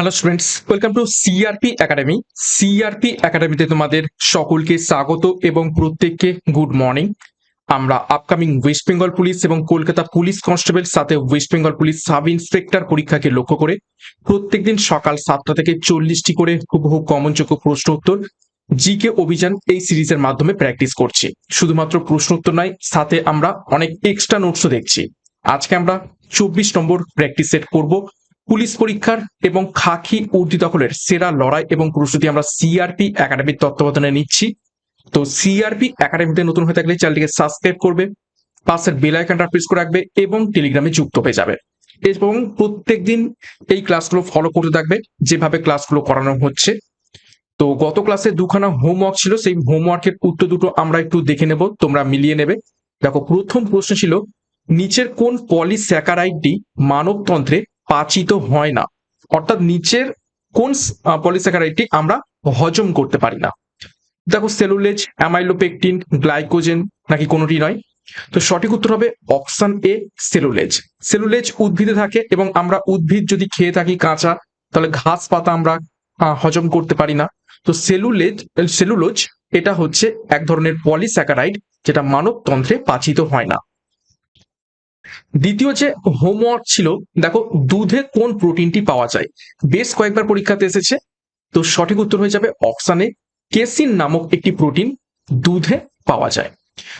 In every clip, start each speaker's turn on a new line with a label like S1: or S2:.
S1: Hello students welcome to CRP academy CRP একাডেমিতে তোমাদের সকলকে স্বাগত এবং প্রত্যেককে গুড মর্নিং আমরা আপকামিং ওয়েস্ট বেঙ্গল পুলিশ এবং কলকাতা পুলিশ কনস্টেবল সাথে West Bengal police sub inspector পরীক্ষাকে লক্ষ্য করে প্রত্যেকদিন সকাল সাতটা থেকে চল্লিশটি করে হুবহু কমনযোগ্য প্রশ্ন উত্তর জিকে অভিযান এই সিরিজের মাধ্যমে প্র্যাকটিস করছি। শুধুমাত্র প্রশ্ন উত্তর নয়, সাথে আমরা অনেক এক্সট্রা নোটসও দেখছি। আজকে আমরা চব্বিশ নম্বর প্র্যাকটিস সেট করব। পুলিশ পরীক্ষার এবং খাকি উর্দি দখলের সেরা লড়াই এবং প্রস্তুতি আমরা সিআরপি একাডেমির তত্ত্বাবধানে নিচ্ছি। তো সিআরপি একাডেমিতে নতুন হয়ে থাকলে চ্যানেলটিকে সাবস্ক্রাইব করবে, পাশের বেল প্রেস করে রাখবে এবং টেলিগ্রামে যুক্ত হয়ে যাবে। এবং প্রত্যেকদিন এই ক্লাসগুলো ফলো করতে থাকবে, যেভাবে ক্লাসগুলো করানো হচ্ছে। তো গত ক্লাসে দুখানা হোমওয়ার্ক ছিল, সেই হোমওয়ার্কের উত্তর দুটো আমরা একটু দেখে নেব, তোমরা মিলিয়ে নেবে। দেখো, প্রথম প্রশ্ন ছিল, নিচের কোন পলিস্যাকারাইডটি মানবতন্ত্রে পাচিত হয় না। অর্থাৎ নিচের কোন পলিস্যাকারাইডটি আমরা হজম করতে পারি না। দেখো সেলুলেজ অ্যামাইলোপেকটিন গ্লাইকোজেন নাকি কোনোটি নয়। তো সঠিক উত্তর হবে অপশন এ সেলুলেজ সেলুলেজ উদ্ভিদে থাকে এবং আমরা উদ্ভিদ যদি খেয়ে থাকি কাঁচা, তাহলে ঘাস পাতা আমরা হজম করতে পারি না। তো সেলুলেজ সেলুলোজ এটা হচ্ছে এক ধরনের পলিস্যাকারাইড যেটা মানবতন্ত্রে পাচিত হয় না। দ্বিতীয় যে হোমওয়ার্ক ছিল, দেখো দুধে কোন প্রোটিনটি পাওয়া যায়। বেশ কয়েকবার পরীক্ষাতে এসেছে, তো সঠিক উত্তর হয়ে যাবে অপশানে কেসিন নামক একটি প্রোটিন দুধে পাওয়া যায়।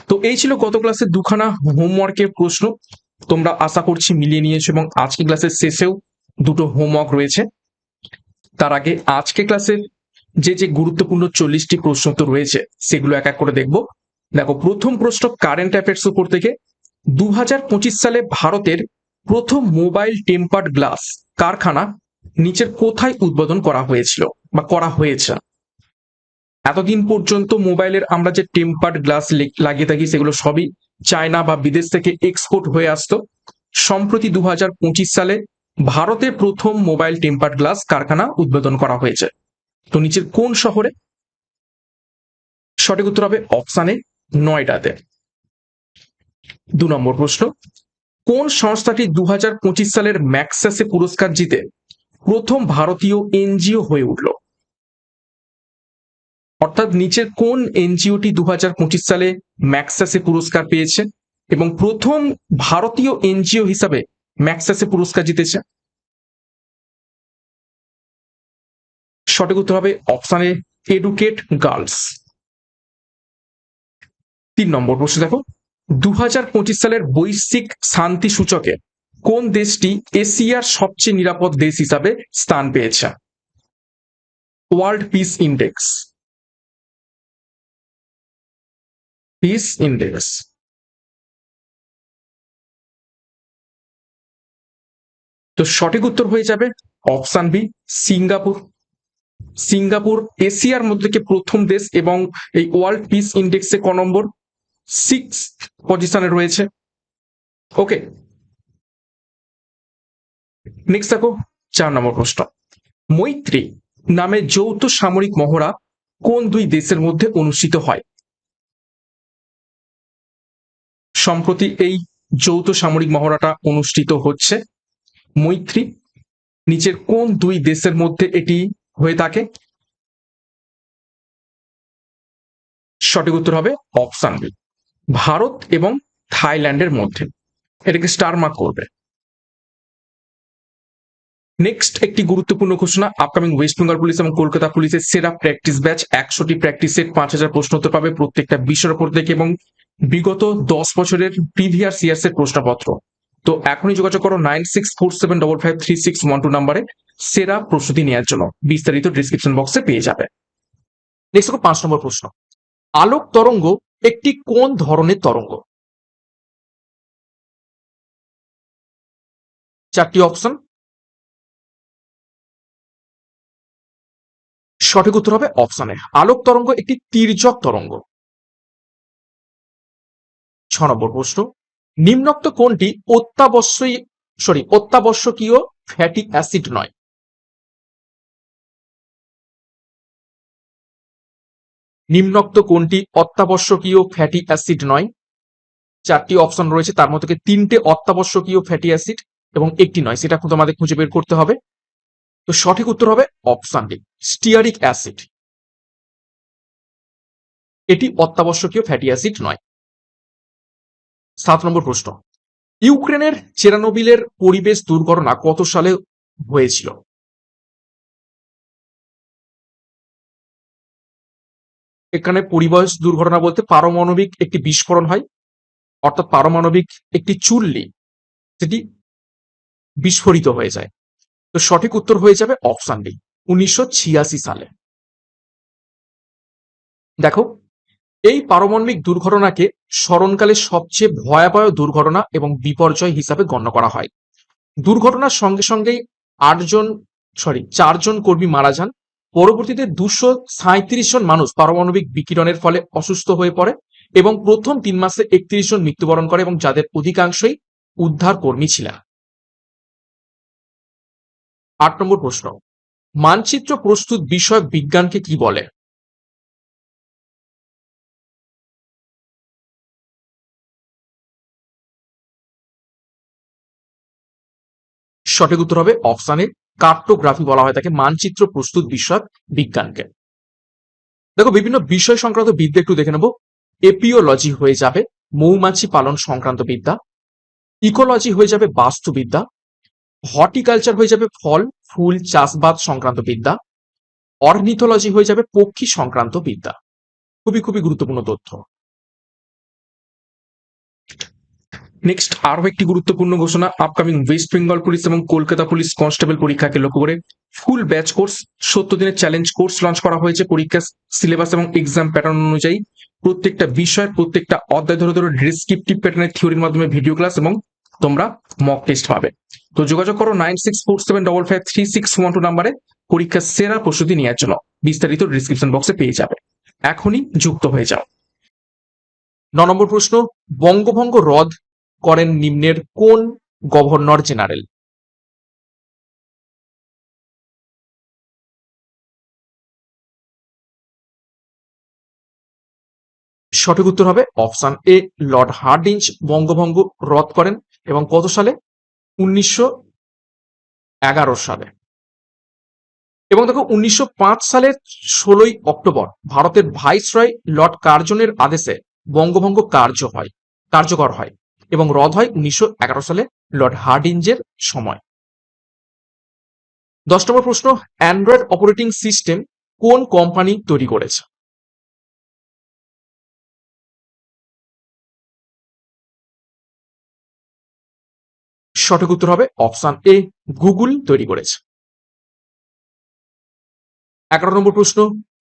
S1: তো এই ছিল গত ক্লাসে দুখানা হোমওয়ার্কের প্রশ্ন। তোমরা আশা করছি মিলিয়ে নিয়েছো এবং আজকে ক্লাসের শেষেও দুটো হোমওয়ার্ক রয়েছে। তার আগে আজকে ক্লাসের যে যে গুরুত্বপূর্ণ চল্লিশটি প্রশ্ন তো রয়েছে, সেগুলো এক এক করে দেখব। দেখো প্রথম প্রশ্ন কারেন্ট অ্যাফেয়ার্স উপর থেকে দু হাজার পঁচিশ সালে ভারতের প্রথম মোবাইল টেম্পার্ড গ্লাস কারখানা নিচের কোথায় উদ্বোধন করা হয়েছিল বা করা হয়েছে? এতদিন পর্যন্ত মোবাইলের আমরা যে টেম্পার্ড গ্লাস লাগিয়ে থাকি সেগুলো সবই চায়না বা বিদেশ থেকে এক্সপোর্ট হয়ে আসতো। সম্প্রতি দু হাজার পঁচিশ সালে ভারতে প্রথম মোবাইল টেম্পার্ড গ্লাস কারখানা উদ্বোধন করা হয়েছে। তো নিচের কোন শহরে? সঠিক উত্তর হবে অপশানে নয়ডাতে দু নম্বর প্রশ্ন। কোন সংস্থাটি দু হাজার পঁচিশ সালের ম্যাক্সাসে পুরস্কার জিতে প্রথম ভারতীয় এনজিও হয়ে উঠল? অর্থাৎ নিচের কোন এনজিওটি দু হাজার পঁচিশ সালে ম্যাক্সাসে পুরস্কার পেয়েছে এবং প্রথম ভারতীয় এনজিও হিসাবে ম্যাক্সাসে পুরস্কার জিতেছে? সঠিক উত্তর হবে অপশানে এডুকেট গার্লস তিন নম্বর প্রশ্ন দেখো। দু হাজার পঁচিশ সালের বৈশ্বিক শান্তি সূচকে কোন দেশটি এশিয়ার সবচেয়ে নিরাপদ দেশ হিসাবে স্থান পেয়েছে? World peace index. Peace index. তো সঠিক উত্তর হয়ে যাবে অপশান বি, সিঙ্গাপুর। সিঙ্গাপুর এশিয়ার মধ্যে প্রথম দেশ এবং এই ওয়ার্ল্ড পিস ইন্ডেক্সে ক নম্বর? সিক্স পজিশনে রয়েছে। ওকে নেক্সট দেখো, চার নম্বর প্রশ্ন। মৈত্রী নামে যৌথ সামরিক মহড়া কোন দুই দেশের মধ্যে অনুষ্ঠিত হয়? সম্প্রতি এই যৌথ সামরিক মহড়াটা অনুষ্ঠিত হচ্ছে। মৈত্রী নিচের কোন দুই দেশের মধ্যে এটি হয়ে থাকে? সঠিক উত্তর হবে অপশান বি। ভারত এবং থাইল্যান্ডের মধ্যে। এটাকে স্টার মার্ক করবে। নেক্সট একটি গুরুত্বপূর্ণ ঘোষণা আপকামিং ওয়েস্ট বেঙ্গল পুলিশ এবং কলকাতা পুলিশের সেরা প্র্যাকটিস ব্যাচ একশোটি প্র্যাকটিস সেট পাঁচ হাজার প্রশ্ন উত্তর পাবে প্রত্যেকটা বিষয়ের উপর থেকে এবং বিগত দশ বছরের প্রিভিয়াস ইয়ার্স এর প্রশ্নপত্র। তো এখনই যোগাযোগ করো nine six four seven double five three six one two নাম্বারে, সেরা প্রস্তুতি নেওয়ার জন্য। বিস্তারিত ডিসক্রিপশন বক্সে পেয়ে যাবে। নেক্সট পাঁচ নম্বর প্রশ্ন। আলোক তরঙ্গ একটি কোন ধরনের তরঙ্গ। চারটি অপশন। সঠিক উত্তর হবে অপশনে আলোক তরঙ্গ একটি তির্যক তরঙ্গ। ছ নম্বর প্রশ্ন। নিম্নোক্ত কোনটি অত্যাবশ্যই সরি, অত্যাবশ্যকীয় ফ্যাটি অ্যাসিড নয়। নিম্নোক্ত কোনটি অত্যাবশ্যকীয় ফ্যাটি অ্যাসিড নয়? চারটি অপশন রয়েছে, তার মধ্যে তিনটে অত্যাবশ্যকীয় ফ্যাটি অ্যাসিড এবং একটি নয়, সেটা কিন্তু আমাদের খুঁজে বের করতে হবে।
S2: তো সঠিক উত্তর হবে অপশন ডি স্টিয়ারিক অ্যাসিড এটি অত্যাবশ্যকীয় ফ্যাটি অ্যাসিড নয়। সাত নম্বর প্রশ্ন, ইউক্রেনের চেরানোবিলের পরিবেশ দুর্ঘটনা কত সালে হয়েছিল? এখানে পরিবেশ দুর্ঘটনা বলতে পারমাণবিক একটি বিস্ফোরণ হয়, অর্থাৎ পারমাণবিক একটি চুল্লি সেটি বিস্ফোরিত হয়ে যায়। তো সঠিক উত্তর হয়ে যাবে অপশন ডি, উনিশশো ছিয়াশি সালে। দেখো, এই পারমাণবিক দুর্ঘটনাকে স্মরণকালে সবচেয়ে ভয়াবহ দুর্ঘটনা এবং বিপর্যয় হিসাবে গণ্য করা হয়। দুর্ঘটনার সঙ্গে সঙ্গেই আটজন সরি চারজন কর্মী মারা যান। পরবর্তীতে দুশো সাঁত্রিশ জন মানুষ পারমাণবিক বিকিরণের ফলে অসুস্থ হয়ে পড়ে এবং প্রথম তিন মাসে একত্রিশ জন মৃত্যুবরণ করে এবং যাদের অধিকাংশই উদ্ধার কর্মী ছিলেন। আট নম্বর প্রশ্ন, মানচিত্র প্রস্তুত বিষয় বিজ্ঞানকে কি বলে? সঠিক উত্তর হবে অপশানে কার্টোগ্রাফি বলা হয় তাকে মানচিত্র প্রস্তুত বিষয়ক বিজ্ঞানকে। দেখো, বিভিন্ন বিষয় সংক্রান্ত বিদ্যা একটু দেখে নেব। এপিওলজি হয়ে যাবে মৌমাছি পালন সংক্রান্ত বিদ্যা, ইকোলজি হয়ে যাবে বাস্তুবিদ্যা, হর্টিকালচার হয়ে যাবে ফল, ফুল চাষবাদ সংক্রান্ত বিদ্যা, অর্নিথোলজি হয়ে যাবে পক্ষী সংক্রান্ত বিদ্যা। খুবই খুবই গুরুত্বপূর্ণ তথ্য। নেক্সট আরও একটি গুরুত্বপূর্ণ ঘোষণা আপকামিং ওয়েস্ট বেঙ্গল পুলিশ এবং কলকাতা পুলিশ কনস্টেবল পরীক্ষাকে লক্ষ্য করে ফুল ব্যাচ কোর্স সত্তর দিনের চ্যালেঞ্জ কোর্স লঞ্চ করা হয়েছে। পরীক্ষা সিলেবাস এবং এক্সাম প্যাটার্ন অনুযায়ী প্রত্যেকটা বিষয়, প্রত্যেকটা অধ্যায় ধরে ধরে ডিসক্রিপটিভ প্যাটার্নের থিওরির মাধ্যমে ভিডিও ক্লাস এবং তোমরা মক টেস্ট পাবে। তো যোগাযোগ করো nine six four seven double five three six one two নাম্বারে, পরীক্ষার সেরা প্রস্তুতি নেওয়ার জন্য। বিস্তারিত ডিসক্রিপশন বক্সে পেয়ে যাবে। এখনই যুক্ত হয়ে যাও। ন নম্বর প্রশ্ন, বঙ্গভঙ্গ রদ করেন নিম্নের কোন গভর্নর জেনারেল? সঠিক উত্তর হবে অপশন এ, লর্ড হার্ডিঞ্জ বঙ্গভঙ্গ রদ করেন এবং কত সালে? উনিশশো এগারো সালে। এবং দেখো, উনিশশো পাঁচ সালের ষোলোই অক্টোবর ভারতের ভাইসরয় লর্ড কার্জনের আদেশে বঙ্গভঙ্গ কার্য হয়, কার্যকর হয়। এবং রদ হয় উনিশশো এগারো সালে লর্ড হার্ডিঞ্জের সময়। দশ নম্বর প্রশ্ন, অ্যান্ড্রয়েড অপারেটিং সিস্টেম কোন কোম্পানি তৈরি করেছে? সঠিক উত্তর হবে অপশন এ, গুগল তৈরি করেছে। এগারো নম্বর প্রশ্ন,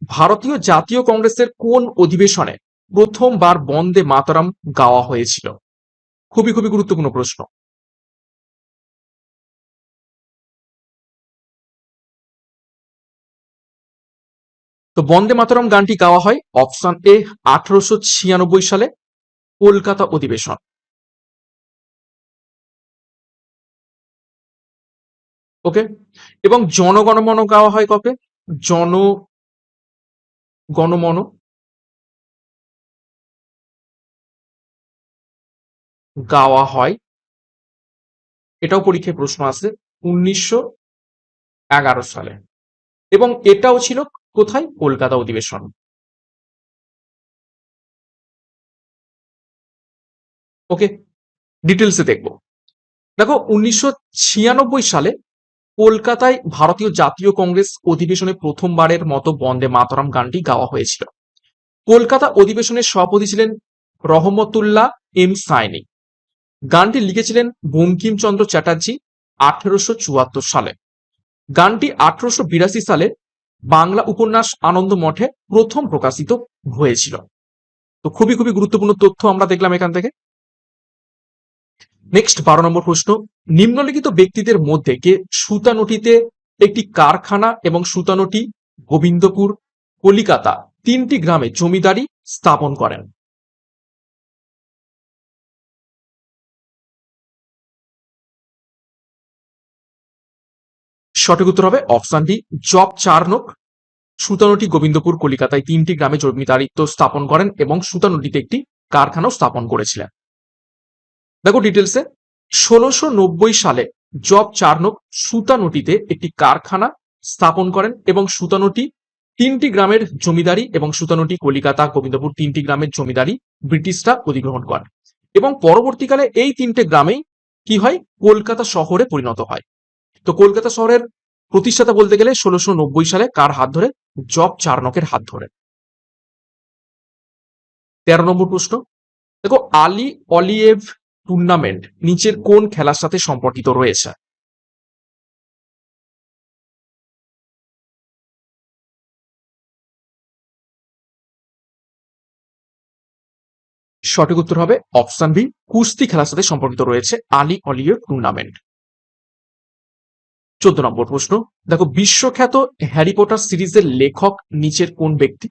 S2: ভারতীয় জাতীয় কংগ্রেসের কোন অধিবেশনে প্রথমবার বন্দে মাতরম গাওয়া হয়েছিল? খুবই খুবই গুরুত্বপূর্ণ প্রশ্ন। তো বন্দে মাতরম গানটি গাওয়া হয় অপশন এ, আঠারোশো ছিয়ানব্বই সালে, কলকাতা অধিবেশন। ওকে? এবং জনগণমন গাওয়া হয় কবে জন গণমন গাওয়া হয়। এটাও পরীক্ষায় প্রশ্ন আছে, উনিশশো এগারো সালে। এবং এটাও ছিল কোথায়? কলকাতা অধিবেশন। ওকে ডিটেলসে দেখব। দেখো, উনিশশো ছিয়ানব্বই সালে কলকাতায় ভারতীয় জাতীয় কংগ্রেস অধিবেশনে প্রথমবারের মতো বন্দে মাতরম গানটি গাওয়া হয়েছিল। কলকাতা অধিবেশনের সভাপতি ছিলেন রহমতুল্লাহ এম সাইনি গানটি লিখেছিলেন বঙ্কিমচন্দ্র চ্যাটার্জি আঠেরোশো চুয়াত্তর সালে। গানটি আঠারোশো বিরাশি সালে বাংলা উপন্যাস আনন্দ মঠে প্রথম প্রকাশিত হয়েছিল। তো খুবই খুবই গুরুত্বপূর্ণ তথ্য আমরা দেখলাম এখান থেকে। নেক্সট বারো নম্বর প্রশ্ন, নিম্নলিখিত ব্যক্তিদের মধ্যে কে সুতানুটিতে একটি কারখানা এবং সুতানুটি গোবিন্দপুর, কলিকাতা তিনটি গ্রামে জমিদারি স্থাপন করেন? সঠিক উত্তর হবে option D, Job Charnock. Sutanuti Gobindapur, কলিকাতায় তিনটি গ্রামে জমিদারিত্ব স্থাপন করেন এবং সুতানুটিতে একটি কারখানাও স্থাপন করেছিলেন। দেখো ডিটেলসে ষোলোশো সালে জব চার্নক সুতানুটিতে একটি কারখানা স্থাপন করেন এবং সুতানুটি তিনটি গ্রামের জমিদারি এবং সুতানুটি কলিকাতা, গোবিন্দপুর তিনটি গ্রামের জমিদারি ব্রিটিশরা অধিগ্রহণ করেন। এবং পরবর্তীকালে এই তিনটে গ্রামেই কি হয়? কলকাতা শহরে পরিণত হয়। তো কলকাতা শহরের প্রতিষ্ঠাতা বলতে গেলে ষোলোশো নব্বই সালে কার হাত ধরে? জব চার্নকের হাত ধরে। তেরো নম্বর প্রশ্ন। দেখো, আলি অলিয়েভ টুর্নামেন্ট নিচের কোন খেলার সাথে সম্পর্কিত রয়েছে? সঠিক উত্তর হবে অপশন বি, কুস্তি খেলার সাথে সম্পর্কিত রয়েছে আলি অলিয়েভ টুর্নামেন্ট। চোদ্দ নম্বর প্রশ্ন। দেখো, বিশ্বখ্যাত হ্যারি পটার সিরিজের লেখক নিচের কোন ব্যক্তি?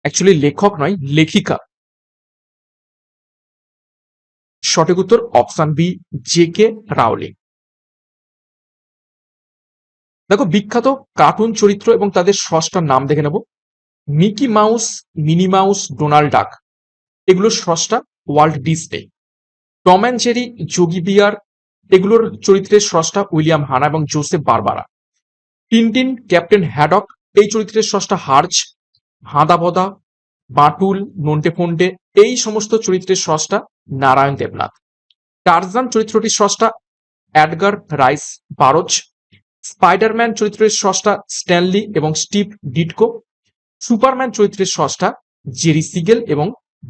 S2: অ্যাকচুয়ালি লেখক নয়, লেখিকা। সঠিক উত্তর option B, J K Rowling. দেখো, বিখ্যাত কার্টুন চরিত্র এবং তাদের স্রষ্টার নাম দেখে নেব। Mickey Mouse, Minnie Mouse, Donald Duck. এগুলোর স্রষ্টা Walt Disney Tom and Jerry Yogi Bear, এগুলোর চরিত্রের স্রষ্টা উইলিয়াম হানা এবং Joseph Barbera. Tintin Captain Haddock, এই চরিত্রের স্রষ্টা হার্জ হাঁদাবদা বাটুল, নন্টে ফন্টে, এই সমস্ত চরিত্রের স্রষ্টা নারায়ণ দেবনাথ। টারজান চরিত্রটির স্রষ্টা অ্যাডগার রাইস বারোজ। স্পাইডারম্যান চরিত্রের স্রষ্টা স্ট্যানলি এবং স্টিভ ডিটকো। সুপারম্যান চরিত্রের স্রষ্টা জেরি সিগেল এবং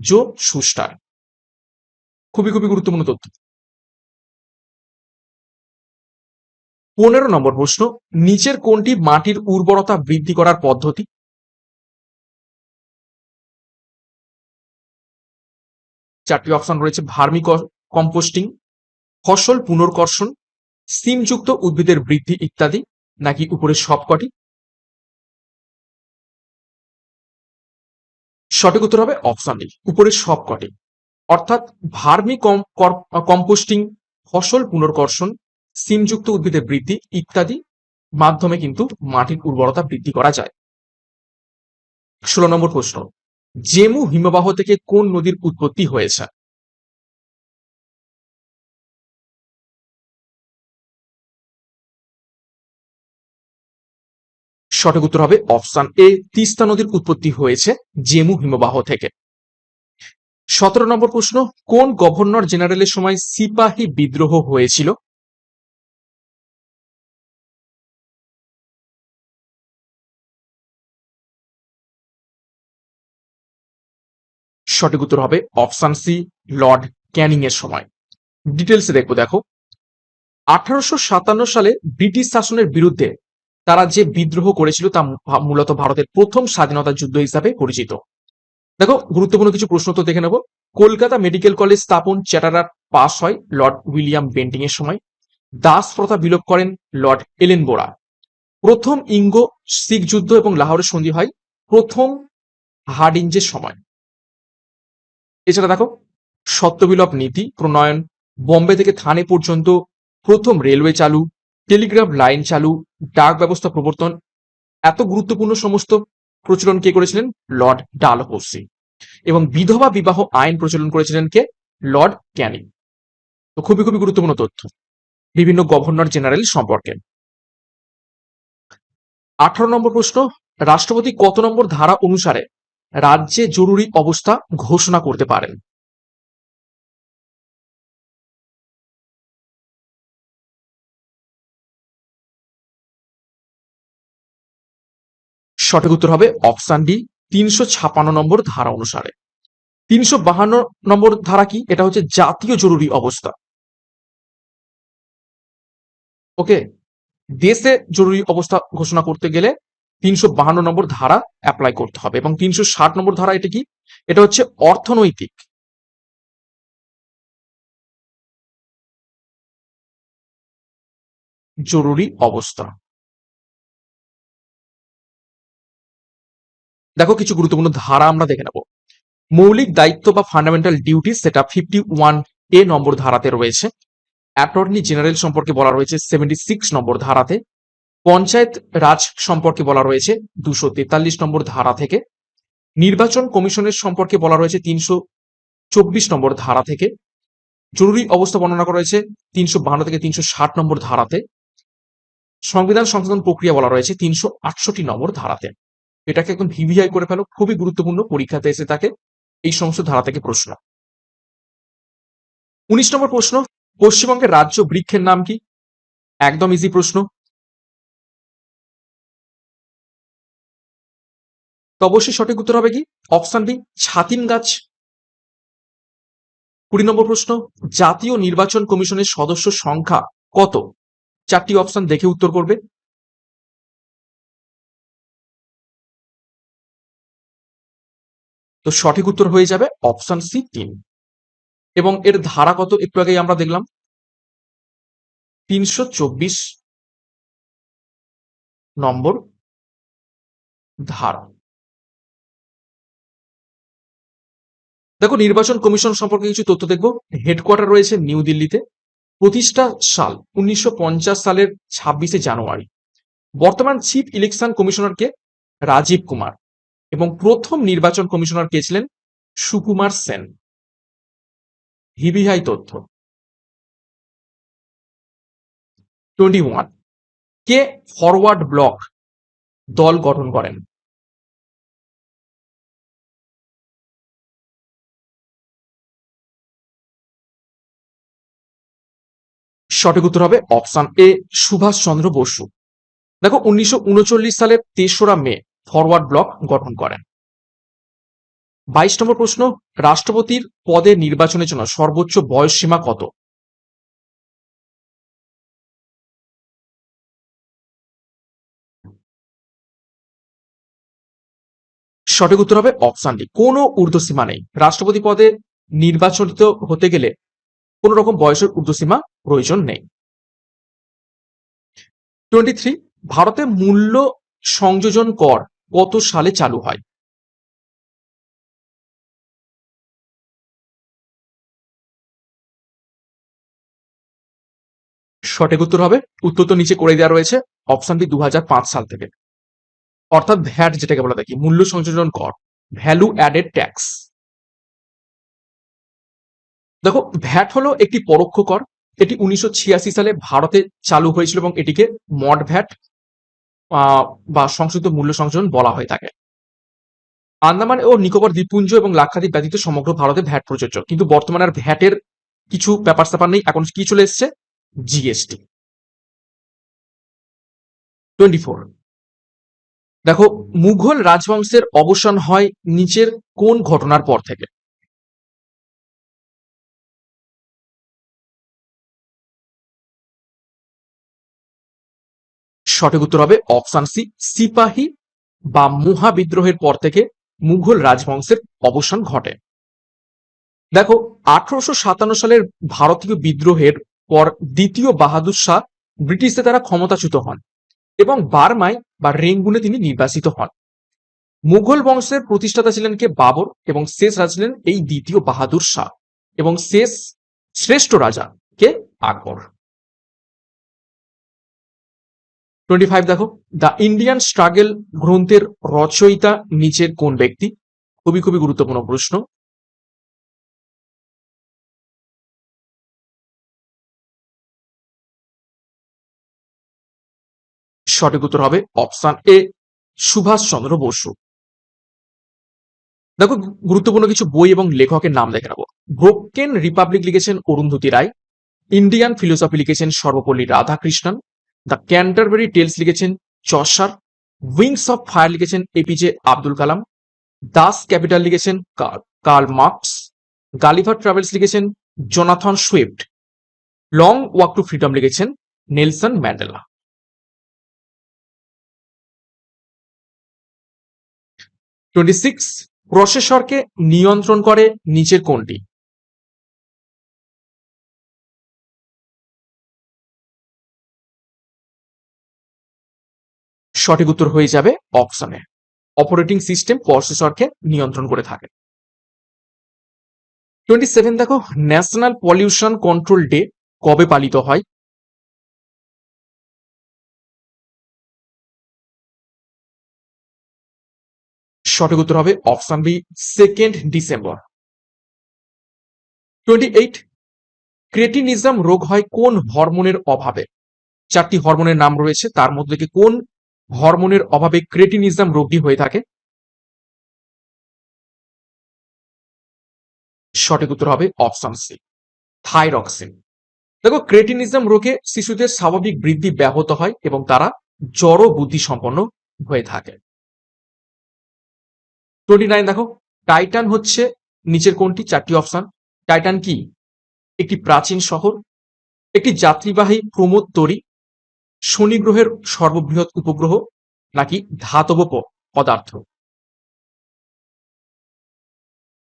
S2: জো সুস্টার। খুবই খুবই গুরুত্বপূর্ণ তথ্য। পনেরো নম্বর প্রশ্ন, নিচের কোনটি মাটির উর্বরতা বৃদ্ধি করার পদ্ধতি? চারটি অপশন রয়েছে, ভার্মি কম্পোস্টিং, ফসল পুনর্কর্ষণ, সিমযুক্ত উদ্ভিদের বৃদ্ধি ইত্যাদি, নাকি উপরের সবকটি? সঠিক উত্তর হবে অপশন ডি উপরের সবকটি। অর্থাৎ ভার্মি কম্পোস্টিং, ফসল পুনর্কর্ষণ, সিমযুক্ত উদ্ভিদের বৃদ্ধি ইত্যাদি মাধ্যমে কিন্তু মাটির উর্বরতা বৃদ্ধি করা যায়। ষোলো নম্বর প্রশ্ন, জেমু হিমবাহ থেকে কোন নদীর উৎপত্তি হয়েছে? সঠিক উত্তর হবে অপশন এ, তিস্তা নদীর উৎপত্তি হয়েছে জেমু হিমবাহ থেকে। সতেরো নম্বর প্রশ্ন, কোন গভর্নর জেনারেলের সময় সিপাহী বিদ্রোহ হয়েছিল? সঠিক উত্তর হবে অপশন সি, লর্ড ক্যানিং এর সময়। ডিটেলসে দেখব, দেখো। আঠারোশো সাতান্ন সালে ব্রিটিশ শাসনের বিরুদ্ধে তারা যে বিদ্রোহ করেছিল তা মূলত ভারতের প্রথম স্বাধীনতা যুদ্ধ হিসাবে পরিচিত। দেখো, গুরুত্বপূর্ণ কিছু প্রশ্ন তো দেখে নেব। কলকাতা মেডিকেল কলেজ স্থাপন চ্যাটারার পাস হয় লর্ড উইলিয়াম বেন্টিং এর সময়। দাস প্রথা বিলোপ করেন লর্ড এলেন বোরা প্রথম ইঙ্গো, শিখ যুদ্ধ এবং লাহোরের সন্ধি হয় প্রথম হার্ডিঞ্জের সময়। এছাড়া দেখো, সত্যবিলোপ নীতি, প্রণয়ন, বম্বে থেকে থানে পর্যন্ত প্রথম রেলওয়ে চালু, টেলিগ্রাফ লাইন চালু, ডাক ব্যবস্থা প্রবর্তন, এত গুরুত্বপূর্ণ সমস্ত প্রচলন কে করেছিলেন? Lord Dalhousie. এবং বিধবা বিবাহ আইন প্রচলন করেছিলেন কে? লর্ড ক্যানিং। তো খুবই খুবই গুরুত্বপূর্ণ তথ্য। বিভিন্ন গভর্নর জেনারেল সম্পর্কে। আঠারো নম্বর প্রশ্ন, রাষ্ট্রপতি কত নম্বর ধারা অনুসারে রাজ্যে জরুরি অবস্থা ঘোষণা করতে পারেন? সঠিক উত্তর হবে অপশন ডি তিনশো ছাপান্ন নম্বর ধারা অনুসারে। তিনশো বাহান্ন নম্বর ধারা কি? এটা হচ্ছে জাতীয় জরুরি অবস্থা। ওকে? দেশে জরুরি অবস্থা ঘোষণা করতে গেলে তিনশো বাহান্ন নম্বর ধারা অ্যাপ্লাই করতে হবে এবং তিনশো ষাট নম্বর ধারা এটা কি? এটা হচ্ছে অর্থনৈতিক। জরুরি অবস্থা। দেখো কিছু গুরুত্বপূর্ণ ধারা আমরা দেখে নেব। মৌলিক দায়িত্ব বা ফান্ডামেন্টাল ডিউটি সেটা ফিফটি ওয়ান এ নম্বর ধারাতে রয়েছে। অ্যাটর্নি জেনারেল সম্পর্কে বলা রয়েছে সেভেন্টি সিক্স নম্বর ধারাতে। পঞ্চায়েত রাজ সম্পর্কে বলা রয়েছে দুশো তেতাল্লিশ নম্বর ধারা থেকে। নির্বাচন কমিশনের সম্পর্কে বলা রয়েছে তিনশো চব্বিশ নম্বর ধারা থেকে। জরুরি অবস্থা বর্ণনা করা হয়েছে তিনশো বাহান্ন থেকে তিনশো ষাট নম্বর ধারাতে। সংবিধান সংশোধন প্রক্রিয়া বলা রয়েছে তিনশো আটষট্টি নম্বর ধারাতে। এটাকে একদম ভিভিআই করে ফেলো, খুবই গুরুত্বপূর্ণ পরীক্ষাতে এসে থাকে এই সমস্ত ধারা থেকে প্রশ্ন। উনিশ নম্বর প্রশ্ন, পশ্চিমবঙ্গের রাজ্য বৃক্ষের নাম কি? একদম ইজি প্রশ্ন। তো অবশ্যই সঠিক উত্তর হবে কি? অপশন বি ছাতিম গাছ। কুড়ি নম্বর প্রশ্ন, জাতীয় নির্বাচন কমিশনের সদস্য সংখ্যা কত? চারটি অপশন দেখে উত্তর করবে। তো সঠিক উত্তর হয়ে যাবে অপশন সি তিন। এবং এর ধারা কত একটু আগেই আমরা দেখলাম? তিনশো চব্বিশ নম্বর ধারা। দেখো, নির্বাচন কমিশন সম্পর্কে কিছু তথ্য দেখব। হেডকোয়ার্টার রয়েছে নিউ দিল্লিতে। প্রতিষ্ঠা সাল উনিশশো পঞ্চাশ সালের ছাব্বিশে জানুয়ারি। বর্তমান চিফ ইলেকশন কমিশনারকে রাজীব কুমার। এবং প্রথম নির্বাচন কমিশনার কে ছিলেন? সুকুমার সেন। হিবিহাই তথ্য। Twenty one. কে ফরওয়ার্ড ব্লক দল গঠন করেন? সঠিক উত্তর হবে অপশন এ সুভাষচন্দ্র বসু। দেখো, উনিশশো উনচল্লিশ সালের তেসরা মে ফরওয়ার্ড ব্লক গঠন করেন। বাইশ নম্বর প্রশ্ন, রাষ্ট্রপতির পদে নির্বাচনের জন্য সর্বোচ্চ বয়স সীমা কত? সঠিক উত্তর হবে অপশন ডি। কোনো ঊর্ধ্বসীমা নেই। রাষ্ট্রপতি পদে নির্বাচিত হতে গেলে কোন রকম বয়সের ঊর্ধ্বসীমা প্রয়োজন নেই। টোয়েন্টি থ্রি, ভারতে মূল্য সংযোজন কর কত সালে চালু হয়? সঠিক উত্তর হবে, উত্তর তো নিচে করে দেওয়া রয়েছে অপশন বি দু সাল থেকে। অর্থাৎ ভ্যাট যেটাকে বলা দেখি মূল্য সংযোজন কর ভ্যালু অ্যাডেড ট্যাক্স দেখো, ভ্যাট হলো একটি পরোক্ষ কর, এটি উনিশশো ছিয়াশি সালে ভারতে চালু হয়েছিল এবং এটিকে মড ভ্যাট বা সংশোধিত মূল্য সংযোজন বলা হয়ে থাকে। আন্দামান ও নিকোবর দ্বীপপুঞ্জ এবং লাক্ষাদ্বীপ ব্যতীত সমগ্র ভারতে ভ্যাট প্রযোজ্য। কিন্তু বর্তমানে আর ভ্যাটের কিছু ব্যাপার স্যাপার নেই। এখন কি চলে এসছে? জিএসটি। Twenty four. দেখো, মুঘল রাজবংশের অবসান হয় নিচের কোন ঘটনার পর থেকে? সঠিক উত্তর হবে অপশন সি সিপাহী বা মুহা বিদ্রোহের পর থেকে মুঘল রাজবংশের অবসান ঘটে। দেখো, আঠারোশো সাতান্ন সালের ভারতীয় বিদ্রোহের পর দ্বিতীয় বাহাদুর শাহ ব্রিটিশদের দ্বারা ক্ষমতাচ্যুত হন এবং বার্মায় বা রেঙ্গুনে তিনি নির্বাসিত হন। মুঘল বংশের প্রতিষ্ঠাতা ছিলেন কে? বাবর এবং শেষ রাজা ছিলেন এই দ্বিতীয় বাহাদুর শাহ এবং শেষ শ্রেষ্ঠ রাজা কে? আকবর। টোয়েন্টি ফাইভ দেখো দ্য ইন্ডিয়ান স্ট্রাগল গ্রন্থের রচয়িতা নিচের কোন ব্যক্তি? খুবই খুবই গুরুত্বপূর্ণ প্রশ্ন। সঠিক উত্তর হবে অপশন এ সুভাষচন্দ্র বসু। দেখো, গুরুত্বপূর্ণ কিছু বই এবং লেখকের নাম দেখে নেব। ব্রোকেন রিপাবলিক লিখেছেন অরুন্ধতী রায় ইন্ডিয়ান ফিলোসফি লিখেছেন Sarvepalli Radhakrishnan the Canterbury tales লিখেছেন চসার উইংস অফ ফায়ার লিখেছেন APJ Abdul Kalam Das capital লিখেছেন কার্ল মার্কস গালিভার ট্রাভেলস লিখেছেন Jonathan Swift long walk to freedom লিখেছেন নেলসন ম্যান্ডেলা টোয়েন্টি সিক্স প্রসেসরকে নিয়ন্ত্রণ করে নিচের কোনটি? সঠিক উত্তর হয়ে যাবে অপশনে অপারেটিং সিস্টেম প্রসেসরকে নিয়ন্ত্রণ করে থাকে। টোয়েন্টি সেভেন দেখো ন্যাশনাল পলিউশন কন্ট্রোল ডে কবে পালিত হয়? সঠিক উত্তর হবে option B second December twenty eight cretinism রোগ হয় কোন হরমোনের অভাবে? চারটি হরমোনের নাম রয়েছে, তার মধ্যে কোন হরমোনের অভাবে ক্রেটিনিজম রোগটি হয়ে থাকে। সঠিক উত্তর হবে অপশন সি, থাইরক্সিন। দেখো, ক্রেটিনিজম রোগে শিশুদের স্বাভাবিক বৃদ্ধি ব্যাহত হয় এবং তারা জড় বুদ্ধি সম্পন্ন হয়ে থাকে। টোয়েন্টি নাইন দেখো, টাইটান হচ্ছে নিচের কোনটি? চারটি অপশন। টাইটান কি? একটি প্রাচীন শহর, একটি যাত্রীবাহী প্রমোদ তরি শনি গ্রহের সর্ববৃহৎ উপগ্রহ নাকি ধাতব পদার্থ?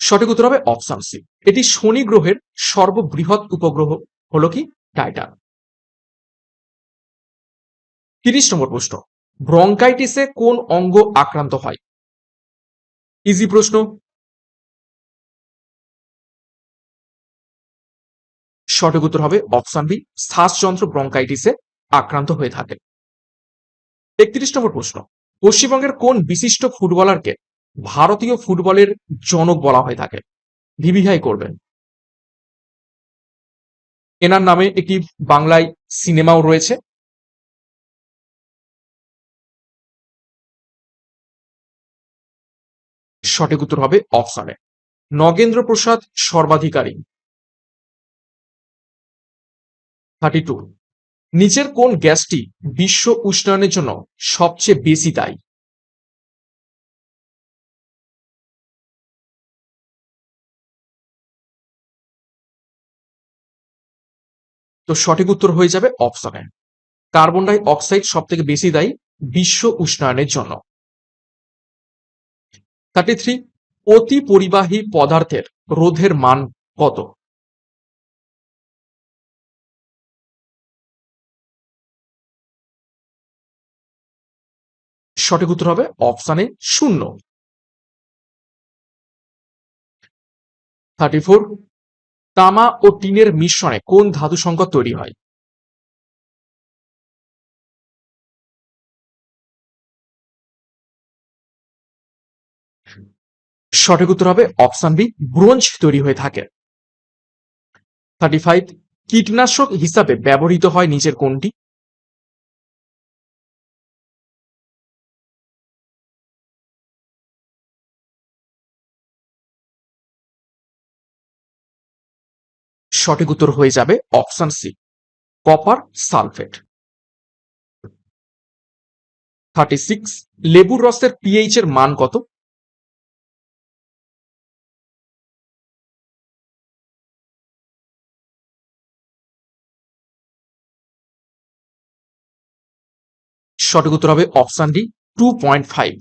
S2: সঠিক উত্তর হবে অপশন সি এটি শনি গ্রহের সর্ববৃহৎ উপগ্রহ হলো কি? টাইটান তিরিশ নম্বর প্রশ্ন, ব্রঙ্কাইটিসে কোন অঙ্গ আক্রান্ত হয়? ইজি প্রশ্ন। সঠিক উত্তর হবে অপশন বি শ্বাসযন্ত্র ব্রঙ্কাইটিসে আক্রান্ত হয়ে থাকে। একত্রিশ নম্বর প্রশ্ন, পশ্চিমবঙ্গের কোন বিশিষ্ট ফুটবলারকে ভারতীয় ফুটবলের জনক বলা হয়ে থাকে? ভিভিহাই করবেন। এনার নামে একটি বাংলায় সিনেমাও রয়েছে। সঠিক উত্তর হবে অপশনে নগেন্দ্র প্রসাদ সর্বাধিকারী। Thirty two. নিচের কোন গ্যাসটি বিশ্ব উষ্ণায়নের জন্য সবচেয়ে বেশি দায়ী? তো সঠিক উত্তর হয়ে যাবে অপশনে কার্বন ডাই অক্সাইড সব থেকে বেশি দায়ী বিশ্ব উষ্ণায়নের জন্য। থার্টি থ্রি অতি পরিবাহী পদার্থের রোধের মান কত? সঠিক উত্তর হবে অপশানে শূন্য। থার্টি ফোর, তামা ও টিনের মিশ্রণে কোন ধাতু সংকট তৈরি হয়? সঠিক উত্তর হবে অপশান বি, ব্রোঞ্জ তৈরি হয়ে থাকে। থার্টি ফাইভ, কীটনাশক হিসাবে ব্যবহৃত হয় নিচের কোনটি? সঠিক উত্তর হয়ে যাবে option C, copper sulphate. Thirty six লেবুর রসের পিএইচ এর মান কত? সঠিক উত্তর হবে option D two point five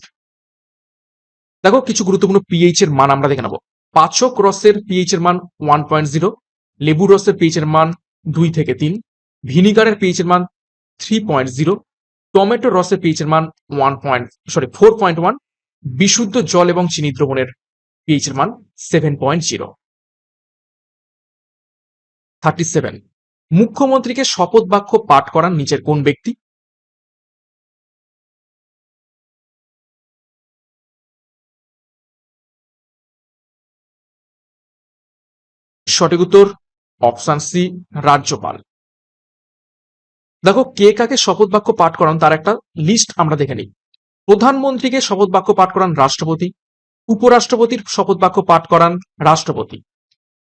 S2: দেখো, কিছু গুরুত্বপূর্ণ পিএইচ এর মান আমরা দেখে নেব। পাচক রসের পিএইচ এর মান ওয়ান পয়েন্ট জিরো লেবুর রসের পিএইচ এর মান দুই থেকে তিন, ভিনিগারের পিএইচ এর মান থ্রি পয়েন্ট জিরো টমেটো রসের পিএইচ এর মান one point sorry four point one বিশুদ্ধ জল এবং চিনি দ্রবণের পিএইচ এর মান seven point zero thirty seven মুখ্যমন্ত্রীকে শপথ বাক্য পাঠ করান নিচের কোন ব্যক্তি? সঠিক উত্তর অপশন সি, রাজ্যপাল। দেখো, কে কাকে শপথ বাক্য পাঠ করান তার একটা লিস্ট আমরা দেখে নিই। প্রধানমন্ত্রীকে শপথ বাক্য পাঠ করান রাষ্ট্রপতি, উপরাষ্ট্রপতির শপথ বাক্য পাঠ করান রাষ্ট্রপতি,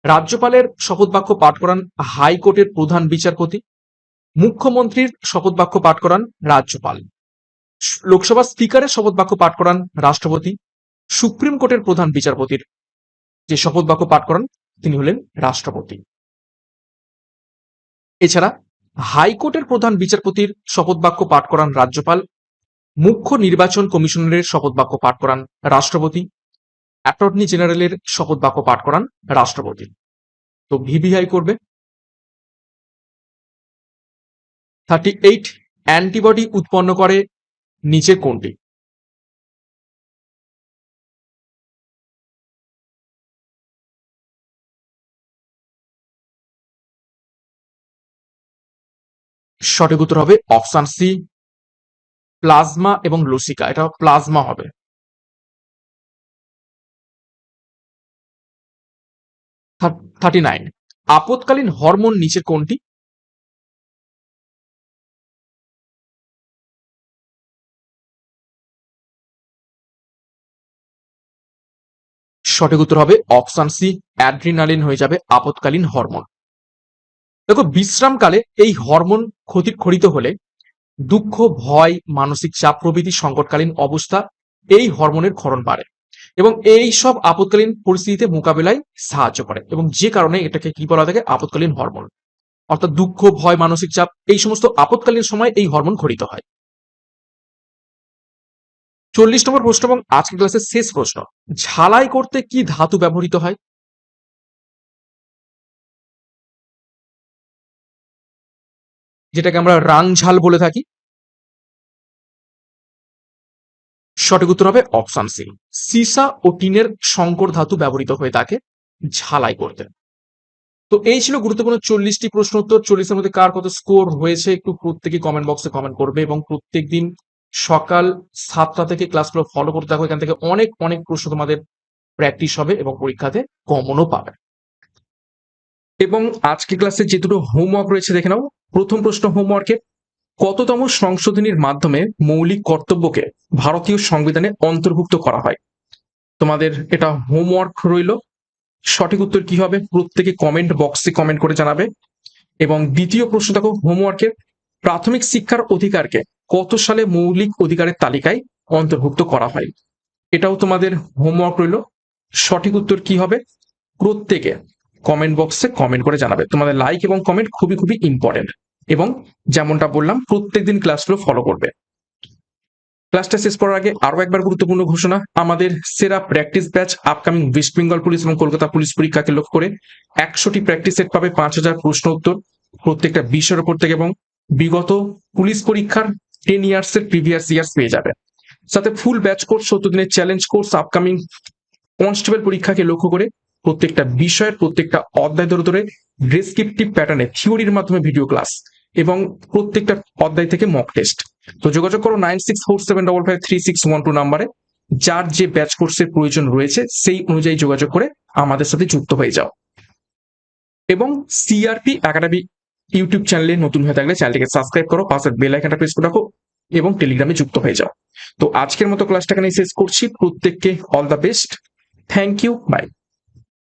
S2: রাজ্যপালের শপথ বাক্য পাঠ করান হাইকোর্টের প্রধান বিচারপতি, মুখ্যমন্ত্রীর শপথ বাক্য পাঠ করান রাজ্যপাল। লোকসভা স্পিকারের শপথ বাক্য পাঠ করান রাষ্ট্রপতি, সুপ্রিম কোর্টের প্রধান বিচারপতির যে শপথ বাক্য পাঠ করান তিনি হলেন রাষ্ট্রপতি। এছাড়া হাইকোর্টের প্রধান বিচারপতির শপথ বাক্য পাঠ করান রাজ্যপাল, মুখ্য নির্বাচন কমিশনারের শপথ বাক্য পাঠ করান রাষ্ট্রপতি, অ্যাটর্নি জেনারেলের শপথ বাক্য পাঠ করান রাষ্ট্রপতি। তো ভিভিআই করবে থার্টি এইট অ্যান্টিবডি উৎপন্ন করে নিচে কোনটি? সঠিক উত্তর হবে অপশান সি, প্লাজমা এবং লুসিকা। এটা প্লাজমা হবে। Thirty nine.
S1: আপদকালীন হরমোন নিচে কোনটি? সঠিক উত্তর হবে অপশান সি, অ্যাড্রিনালিন হয়ে যাবে আপদকালীন হরমোন। দেখো, বিশ্রামকালে এই হরমোন ক্ষতি খরিত হলে দুঃখ, ভয়, মানসিক চাপ প্রভৃতি সংকটকালীন অবস্থা এই হরমোনের ক্ষরণ বাড়ে এবং এই সব আপদকালীন পরিস্থিতিতে মোকাবেলায় সাহায্য করে এবং যে কারণে এটাকে কি বলা থাকে? আপদকালীন হরমোন। অর্থাৎ দুঃখ, ভয়, মানসিক চাপ এই সমস্ত আপদকালীন সময় এই হরমোন খরিত হয়। চল্লিশ নম্বর প্রশ্ন এবং আজকের ক্লাসের শেষ প্রশ্ন, ঝালাই করতে কি ধাতু ব্যবহৃত হয়? যেটাকে আমরা রাংঝাল বলে থাকি। সঠিক উত্তর হবে অপশন সি। সিসা ও টিনের সংকর ধাতু ব্যবহৃত হয়ে থাকে ঝালাই করতে তো এই ছিল গুরুত্বপূর্ণ চল্লিশটি প্রশ্ন উত্তর। চল্লিশের মধ্যে কার কত স্কোর হয়েছে একটু প্রত্যেকে কমেন্ট বক্সে কমেন্ট করবে এবং প্রত্যেক দিন সকাল সাতটা থেকে ক্লাসগুলো ফলো করতে থাকো। এখান থেকে অনেক অনেক প্রশ্ন তোমাদের প্র্যাকটিস হবে এবং পরীক্ষাতে কমনও পাবে। এবং আজকে ক্লাসে যে দুটো হোমওয়ার্ক রয়েছে দেখে নাও। প্রথম প্রশ্ন হোমওয়ার্কে, কততম সংশোধনীর মাধ্যমে মৌলিক কর্তব্যকে ভারতীয় সংবিধানে অন্তর্ভুক্ত করা হয়? তোমাদের এটা হোমওয়ার্ক রইল। সঠিক উত্তর কি হবে? প্রত্যেকে কমেন্ট বক্সে কমেন্ট করে জানাবে। এবং দ্বিতীয় প্রশ্ন দেখো হোমওয়ার্কের প্রাথমিক শিক্ষার অধিকারকে কত সালে মৌলিক অধিকারের তালিকায় অন্তর্ভুক্ত করা হয়? এটাও তোমাদের হোমওয়ার্ক রইল। সঠিক উত্তর কি হবে? প্রত্যেকে কমেন্ট বক্সে কমেন্ট করে জানাবে। তোমাদের লাইক এবং কমেন্ট খুবই খুবই ইম্পর্টেন্ট এবং যেমনটা বললাম, প্রত্যেকদিন ক্লাসগুলো ফলো করবে। ক্লাসটা শেষ করার আগে আরও একবার গুরুত্বপূর্ণ ঘোষণা, আমাদের সেরা practice batch upcoming West Bengal police এবং কলকাতা পুলিশ পরীক্ষাকে লক্ষ্য করে একশোটি প্র্যাকটিস সেট পাবে, পাঁচ হাজার প্রশ্ন উত্তর, প্রত্যেকটা বিষয়ের উপর থেকে এবং বিগত পুলিশ পরীক্ষার টেন ইয়ার্স এর প্রিভিয়াস ইয়ার্স পেয়ে যাবে। সাথে ফুল ব্যাচ কোর্স সত্তর দিনের চ্যালেঞ্জ কোর্স আপকামিং কনস্টেবল পরীক্ষাকে লক্ষ্য করে প্রত্যেকটা বিষয়ের প্রত্যেকটা অধ্যায় ধরে ধরে ডেসক্রিপটিভ প্যাটার্নে থিওরির মাধ্যমে ভিডিও ক্লাস এবং প্রত্যেকটা অধ্যায় থেকে মক টেস্ট তো যোগাযোগ করো nine six four seven double five three six one two নাম্বারে যার যে ব্যাচ কোর্সের প্রয়োজন রয়েছে, সেই অনুযায়ী যোগাযোগ করে আমাদের সাথে যুক্ত হয়ে যাও। এবং সিআরপি একাডেমি ইউটিউব চ্যানেলে নতুন হয়ে থাকলে চ্যানেলটিকে সাবস্ক্রাইব করো পাশের বেল আইকনটা প্রেস করে রাখো এবং টেলিগ্রামে যুক্ত হয়ে যাও। তো আজকের মতো ক্লাসটা এখানে শেষ করছি। প্রত্যেককে all the best thank you bye